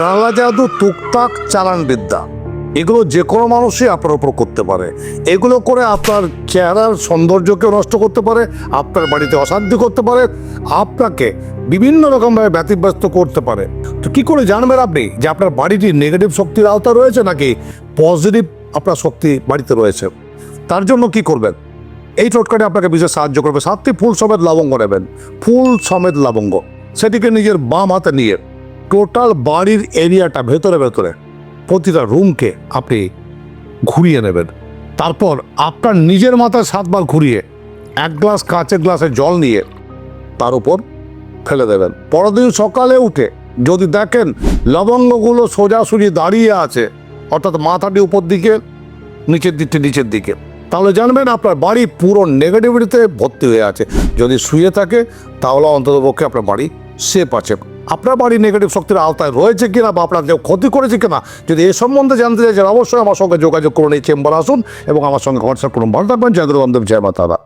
কালা জাদু, টুকটাক চালান বিদ্যা এগুলো যে কোনো মানুষই আপনার উপর করতে পারে। এগুলো করে আপনার চেহারার সৌন্দর্যকে নষ্ট করতে পারে, আপনার বাড়িতে অশান্তি করতে পারে, আপনাকে বিভিন্ন রকমভাবে ব্যতিব্যস্ত করতে পারে। তো কি করে জানবেন আপনি যে আপনার বাড়িটি নেগেটিভ শক্তির আওতা রয়েছে নাকি পজিটিভ আপনার শক্তি বাড়িতে রয়েছে? তার জন্য কি করবেন? এই টোটকাটি আপনাকে বিশেষ সাহায্য করবে। সাতটি ফুল সমেত লবঙ্গ নেবেন। ফুল সমেত লবঙ্গ। সেটিকে নিজের বাম হাতে নিয়ে টোটাল বাড়ির এরিয়াটা ভেতরে ভেতরে, প্রতিটা রুমকে আপনি ঘুরিয়ে নেবেন। তারপর আপনার নিজের মাথায় সাতবার ঘুরিয়ে, এক গ্লাস কাঁচের গ্লাসে জল নিয়ে তার উপর ফেলে দেবেন। পরের দিন সকালে উঠে যদি দেখেন লবঙ্গগুলো সোজাসুজি দাঁড়িয়ে আছে, অর্থাৎ মাথাটি উপর দিকে, নিচের দিকটি নিচের দিকে, তাহলে জানবেন আপনার বাড়ি পুরো নেগেটিভিটিতে ভর্তি হয়ে আছে। যদি শুয়ে থাকে, তাহলে অন্ততপক্ষে আপনার বাড়ি সেফ আছে। আপনার বাড়ি নেগেটিভ শক্তির আওতায় রয়েছে কিনা বা আপনার কেউ ক্ষতি করেছে কিনা, যদি এ সম্বন্ধে জানতে চাইছেন অবশ্যই আমার সঙ্গে যোগাযোগ করুন এই চেম্বার আসুন এবং আমার সঙ্গে হোয়াটসঅ্যাপ করুন। ভালো থাকবেন জয়গুরু বান্ধব জয় মাতারা